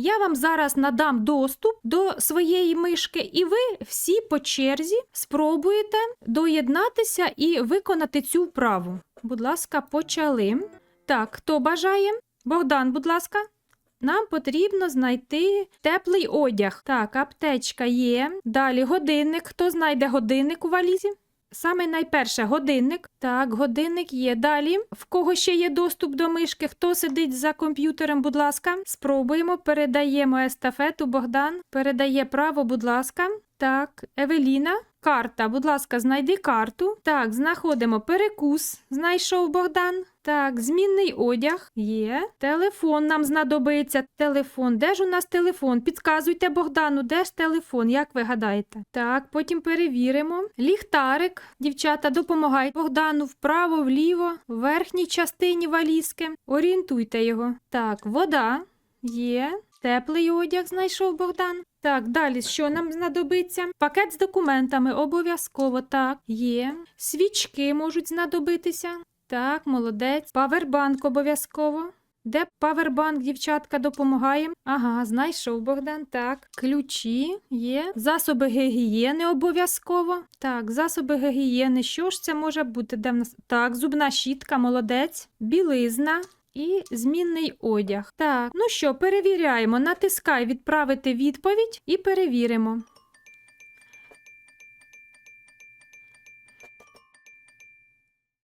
Я вам зараз надам доступ до своєї мишки, і ви всі по черзі спробуєте доєднатися і виконати цю вправу. Будь ласка, почали. Так, хто бажає? Богдан, будь ласка. Нам потрібно знайти теплий одяг. Так, аптечка є. Далі годинник. Хто знайде годинник у валізі? Саме найперше годинник. Так, годинник є. Далі. В кого ще є доступ до мишки? Хто сидить за комп'ютером, будь ласка. Спробуємо. Передаємо естафету. Богдан. Передає право, будь ласка. Так, Евеліна. Карта, будь ласка, знайди карту. Так, знаходимо перекус. Знайшов Богдан. Так, змінний одяг є. Телефон нам знадобиться. Телефон. Де ж у нас телефон? Підказуйте Богдану, де ж телефон, як ви гадаєте? Так, потім перевіримо. Ліхтарик. Дівчата, допомагайте Богдану вправо, вліво, в верхній частині валізки. Орієнтуйте його. Так, вода є. Теплий одяг знайшов Богдан. Так, далі що нам знадобиться? Пакет з документами обов'язково так, є. Свічки можуть знадобитися. Так, молодець. Павербанк обов'язково. Де павербанк, дівчатка, допомагає? Ага, знайшов Богдан. Так, ключі є. Засоби гігієни обов'язково. Так, засоби гігієни. Що ж це може бути? Де в нас? Так, зубна щітка, молодець. Білизна. І змінний одяг. Так, ну що, перевіряємо. Натискай відправити відповідь і перевіримо.